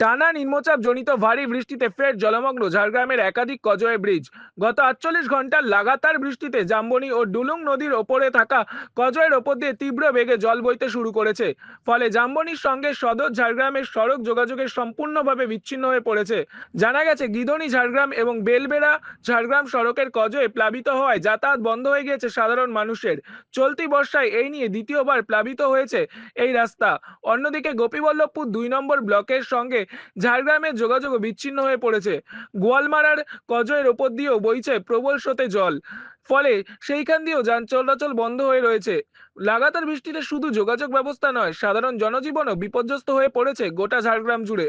টানা নিম্নচাপ জনিত ভারী বৃষ্টিতে ফের জলমগ্ন ঝাড়গ্রামের একাধিক কজয়ে ব্রিজ। গত আটচল্লিশ ঘণ্টার লাগাতার বৃষ্টিতে জাম্বনি ও ডুলুং নদীর ওপরে থাকা কজয়ের ওপর দিয়ে তীব্র বেগে জল বইতে শুরু করেছে। ফলে জাম্বনির সঙ্গে সদর ঝাড়গ্রামের সড়ক যোগাযোগের সম্পূর্ণভাবে বিচ্ছিন্ন হয়ে পড়েছে। জানা গেছে, গিদনি ঝাড়গ্রাম এবং বেলবেড়া ঝাড়গ্রাম সড়কের কজয়ে প্লাবিত হওয়ায় যাতায়াত বন্ধ হয়ে গিয়েছে সাধারণ মানুষের। চলতি বর্ষায় এই নিয়ে দ্বিতীয়বার প্লাবিত হয়েছে এই রাস্তা। অন্যদিকে গোপীবল্লভপুর দুই নম্বর ব্লকের সঙ্গে ঝাড়গ্রামের যোগাযোগ বিচ্ছিন্ন হয়ে পড়েছে। গোয়ালমারার কজয়ের ওপর দিয়েও বইছে প্রবল স্রোতে জল। ফলে সেইখান দিয়েও যান চলাচল বন্ধ হয়ে রয়েছে। লাগাতার বৃষ্টিতে শুধু যোগাযোগ ব্যবস্থা নয়, সাধারণ জনজীবনও বিপর্যস্ত হয়ে পড়েছে গোটা ঝাড়গ্রাম জুড়ে।